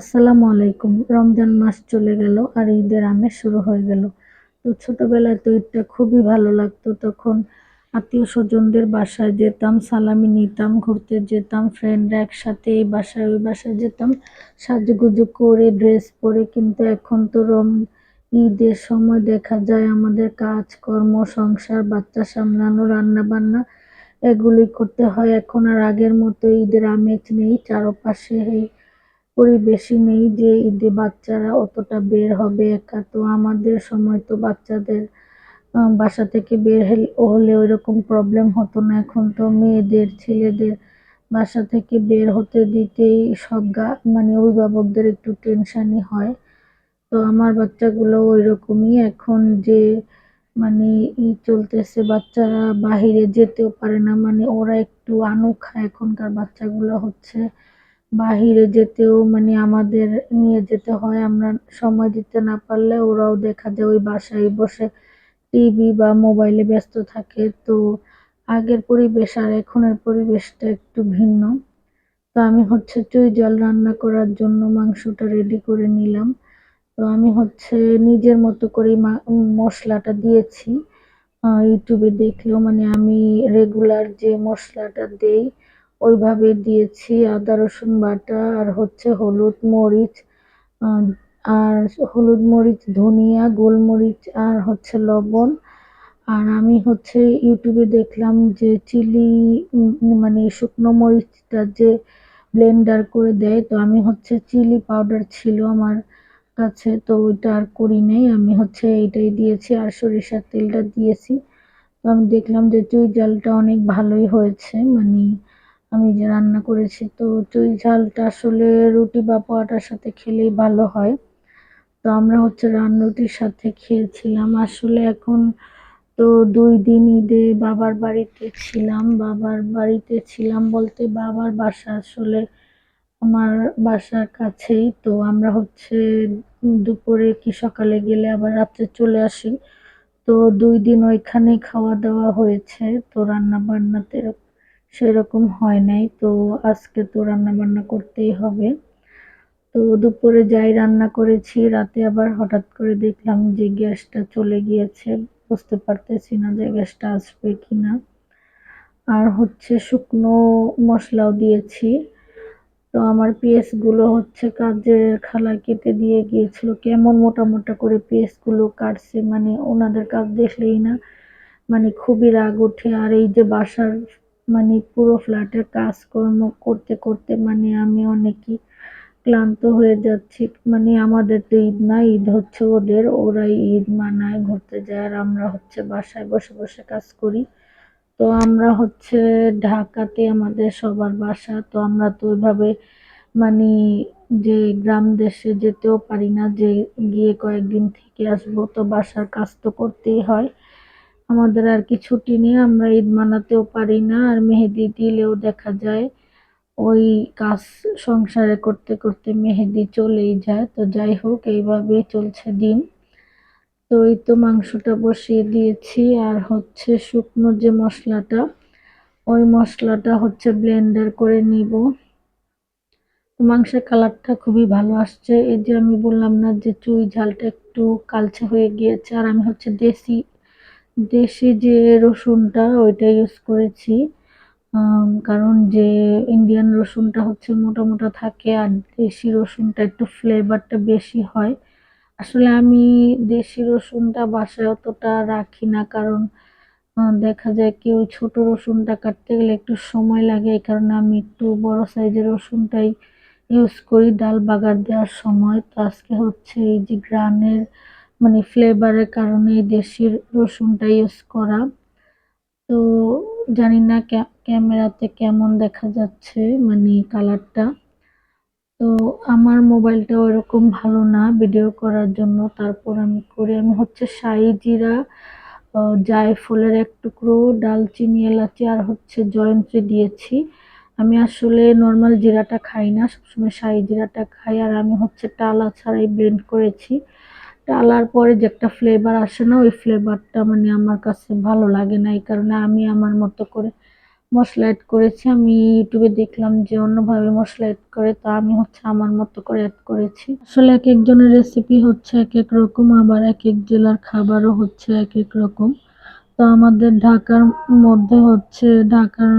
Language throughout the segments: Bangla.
আসসালামু আলাইকুম। রমজান মাস চলে গেল আর ঈদের আমেজ শুরু হয়ে গেল। তো ছোটবেলায় তো ঈদটা খুবই ভালো লাগতো। তখন আত্মীয় স্বজনদের বাসায় যেতাম, সালামি নিতাম, ঘুরতে যেতাম ফ্রেন্ডরা একসাথে এই বাসায়, ওই বাসায় যেতাম। সাজুগুজু করে ড্রেস পরে। কিন্তু এখন তো রম, ঈদের সময় দেখা যায় আমাদের কাজ কর্ম সংসার, বাচ্চা সামলানো রান্না বান্না এগুলি করতে হয়। এখন আর আগের মতো ঈদের আমেজ নেই। চারপাশে এই পরিবেশই নেই যে ঈদে বাচ্চারা অতটা বের হবে একা। তো আমাদের সময় তো বাচ্চাদের বাসা থেকে বের হলে ওই রকম প্রবলেম হতো না। এখন তো মেয়েদের, ছেলেদের বাসা থেকে বের হতে দিতেই সব গা মানে অভিভাবকদের একটু টেনশানই হয়। তো আমার বাচ্চাগুলো ওই রকমই এখন যে মানে ই চলতেছে, বাচ্চারা বাহিরে যেতেও পারে না। মানে ওরা একটু আনুখা এখনকার বাচ্চাগুলো হচ্ছে। বাহিরে যেতেও মানে আমাদের নিয়ে যেতে হয়। আমরা সময় দিতে না পারলে ওরাও দেখা যায় ওই বাসায় বসে টিভি বা মোবাইলে ব্যস্ত থাকে। তো আগের পরিবেশ আর এখনের পরিবেশটা একটু ভিন্ন। তো আমি হচ্ছে চুই জল রান্না করার জন্য মাংসটা রেডি করে নিলাম। তো আমি হচ্ছে নিজের মতো করে মশলাটা দিয়েছি। ইউটিউবে দেখলেও মানে আমি রেগুলার যে মশলাটা দেই ওইভাবে দিয়েছি, আদা, রসুন বাটা, আর হচ্ছে হলুদ মরিচ আর হলুদ মরিচ, ধনিয়া, গোলমরিচ, আর হচ্ছে লবণ। আর আমি হচ্ছে ইউটিউবে দেখলাম যে চিলি মানে শুকনো মরিচটা যে ব্লেন্ডার করে দেয়, তো আমি হচ্ছে চিলি পাউডার ছিল আমার কাছে, তো ওইটা আর করি নাই। আমি হচ্ছে এইটাই দিয়েছি, আর সরিষার তেলটা দিয়েছি। তো আমি দেখলাম যে চুই জালটা অনেক ভালোই হয়েছে মানে আমি যে রান্না করেছি, তো চুই ঝালটা আসলে রুটি বা পরোটার সাথে খেলেই ভালো হয়। তো আমরা হচ্ছে রান্নরুটির সাথে খেয়েছিলাম। আসলে এখন তো দুই দিন ঈদে বাবার বাড়িতে ছিলাম, বাবার বাড়িতে ছিলাম বলতে বাবার বাসা আসলে আমার বাসার কাছেই। তো আমরা হচ্ছে দুপুরে কি সকালে গেলে আবার রাত্রে চলে আসি। তো দুই দিন ওইখানে খাওয়া দাওয়া হয়েছে, তো রান্না বান্নাতে সেরকম হয় নাই। তো আজকে তো রান্না বান্না করতেই হবে। তো দুপুরে যাই রান্না করেছি, রাতে আবার হঠাৎ করে দেখলাম যে গ্যাসটা চলে গিয়েছে। বুঝতে পারতেছি না যে গ্যাসটা আসবে কি না আর হচ্ছে শুকনো মশলাও দিয়েছি। তো আমার পেঁয়াজগুলো হচ্ছে কাজের খালা কেটে দিয়ে গিয়েছিল। কেমন মোটা মোটা করে পেঁয়াজগুলো কাটছে মানে ওনাদের কাজ দেখলেই না মানে খুবই রাগ ওঠে। আর এই যে বাসার মানে পুরো ফ্ল্যাটের কাজকর্ম করতে করতে মানে আমি অনেকই ক্লান্ত হয়ে যাচ্ছি। মানে আমাদের তো ঈদ না, ঈদ হচ্ছে ওদের। ওরাই ঈদ মানায়, ঘুরতে যায় আর আমরা হচ্ছে বাসায় বসে বসে কাজ করি। তো আমরা হচ্ছে ঢাকাতে আমাদের সবার বাসা। তো আমরা তো ওইভাবে মানে যে গ্রাম দেশে যেতেও পারি না, যে গিয়ে কয়েকদিন থেকে আসব। তো বাসার কাজ তো করতেই হয়। আমাদের আর কি ছুটি নিয়ে আমরা ঈদ মানাতেও পারি না, আর মেহেদি দিলেও দেখা যায়। ওই কাজ সংসারে করতে করতে মেহেদি চলেই যায়। তো যাই হোক, এইভাবেই চলছে দিন। তো এই তো মাংসটা বসিয়ে দিয়েছি, আর হচ্ছে শুকনো যে মশলাটা, ওই মশলাটা হচ্ছে ব্লেন্ডার করে নিব। মাংসের কালারটা খুবই ভালো আসছে। এই যে আমি বললাম না যে চুই ঝালটা একটু কালচে হয়ে গিয়েছে, আর আমি হচ্ছে দেশি দেশি যে রসুনটা, ওইটা ইউজ করেছি। কারণ যে ইন্ডিয়ান রসুনটা হচ্ছে মোটা মোটা থাকে আর দেশি রসুনটা একটু ফ্লেভারটা বেশি হয়। আসলে আমি দেশি রসুনটা বাসায় অতটা রাখি না কারণ দেখা যায় কেউ ছোট রসুনটা কাটতে গেলে একটু সময় লাগে। এই কারণে আমি একটু বড় সাইজের রসুনটাই ইউজ করি ডাল বাগার দেওয়ার সময়। তো আজকে হচ্ছে এই যে গ্রানের মানে ফ্লেভারের কারণে দেশি রসুনটা ইউজ করা। তো জানি না ক্যামেরাতে কেমন দেখা যাচ্ছে মানে কালারটা তো আমার মোবাইলটা ওইরকম ভালো না ভিডিও করার জন্য। তারপর আমি করি, আমি হচ্ছে সাই জিরা জায়ফলের এক টুকরো, ডালচিনি, এলাচি আর হচ্ছে জয়ন্ত্রী দিয়েছি। আমি আসলে নর্মাল জিরাটা খাই না, সবসময় সাই জিরাটা খাই। আর আমি হচ্ছে টালা ছাড়াই ব্লেন্ড করেছি। টালার পরে যে একটা ফ্লেভার আসে না, ওই ফ্লেভারটা মানে আমার কাছে ভালো লাগে না। এই কারণে আমি আমার মতো করে মশলা অ্যাড করেছি। আমি ইউটিউবে দেখলাম যে অন্যভাবে মশলা অ্যাড করে, তো আমি হচ্ছে আমার মতো করে অ্যাড করেছি। আসলে এক একজনের রেসিপি হচ্ছে এক এক রকম, আবার এক এক জেলার খাবারও হচ্ছে এক এক রকম। তো আমাদের ঢাকার মধ্যে হচ্ছে, ঢাকার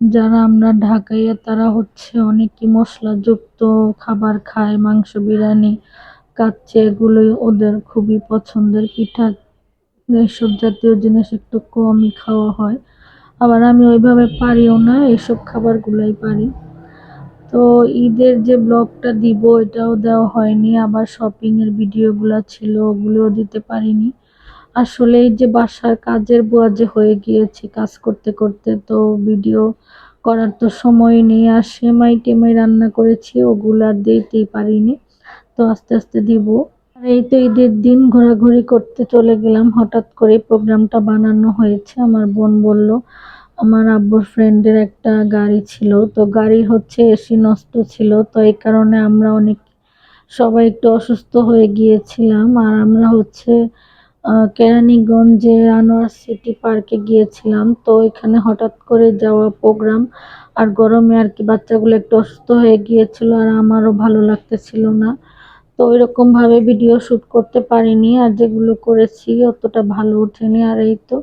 যারা আমরা ঢাকাইয়া, তারা হচ্ছে অনেকই মশলাযুক্ত খাবার খায়, মাংস, বিরিয়ানি। কাচ্চি এগুলোই ওদের খুবই পছন্দের পিঠা। এইসব জাতীয় জিনিস একটু কমই খাওয়া হয়। আবার আমি ওইভাবে পারিও না এইসব খাবারগুলোই পারি। তো ঈদের যে ব্লগটা দিব, এটাও দেওয়া হয়নি। আবার শপিংয়ের ভিডিওগুলো ছিল, ওগুলোও দিতে পারিনি। আসলে এই যে বাসার কাজের বুয়া যে হয়ে গিয়েছি কাজ করতে করতে, তো ভিডিও করার তো সময় নেই। আর সেমাই টেমাই রান্না করেছি, ওগুলো দিতেই পারিনি। তো আস্তে আস্তে দিব। আর এই তো ঈদের দিন ঘোরাঘুরি করতে চলে গেলাম। হঠাৎ করে প্রোগ্রামটা বানানো হয়েছে। আমার বোন বলল, আমার আব্বুর ফ্রেন্ডের একটা গাড়ি ছিল। তো গাড়ির হচ্ছে এসি নষ্ট ছিল। তো এই কারণে আমরা অনেক, সবাই একটু অসুস্থ হয়ে গিয়েছিলাম। আর আমরা হচ্ছে কেরানীগঞ্জে আনোয়ার সিটি পার্কে গিয়েছিলাম। তো এখানে হঠাৎ করে যাওয়া প্রোগ্রাম, আর গরমে আর কি বাচ্চাগুলো একটু অসুস্থ হয়ে গিয়েছিল, আর আমারও ভালো লাগতেছিল না। তো ওইরকম ভাবে ভিডিও শুট করতে পারিনি আর যেগুলো করেছি অতটা ভালো ওঠেনি। আর এই তো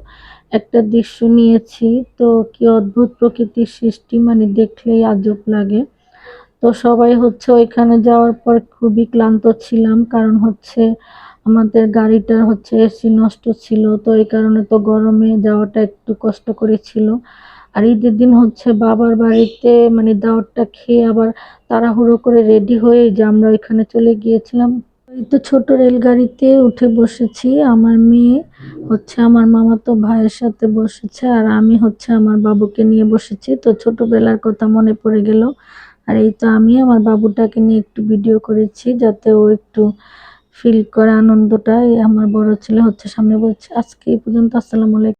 একটা দৃশ্য নিয়েছি, তো কি অদ্ভুত প্রকৃতির সৃষ্টি মানে দেখলেই আজব লাগে। তো সবাই হচ্ছে ওইখানে যাওয়ার পর খুবই ক্লান্ত ছিলাম, কারণ হচ্ছে আমাদের গাড়িটার হচ্ছে এসি নষ্ট ছিল, তো এই কারণে তো গরমে যাওয়াটা একটু কষ্ট করে ছিল। আর ঈদের দিন হচ্ছে বাবার বাড়িতে মানে দাওয়াতটা খেয়ে আবার তাড়াহুড়ো করে রেডি হয়ে যে আমরা ওইখানে চলে গিয়েছিলাম। তো ছোট রেলগাড়িতে উঠে বসেছি। আমার মেয়ে হচ্ছে আমার মামাতো ভাইয়ের সাথে বসেছে আর আমি হচ্ছে আমার বাবুকে নিয়ে বসেছি। তো ছোটবেলার কথা মনে পড়ে গেল। আর এই তো আমি আমার বাবুটাকে নিয়ে একটু ভিডিও করেছি যাতে ও একটু ফিল করে আনন্দটা আমার বড় ছেলে হচ্ছে সামনে বলছে, আজকে এই পর্যন্ত আসসালামু আলাইকুম।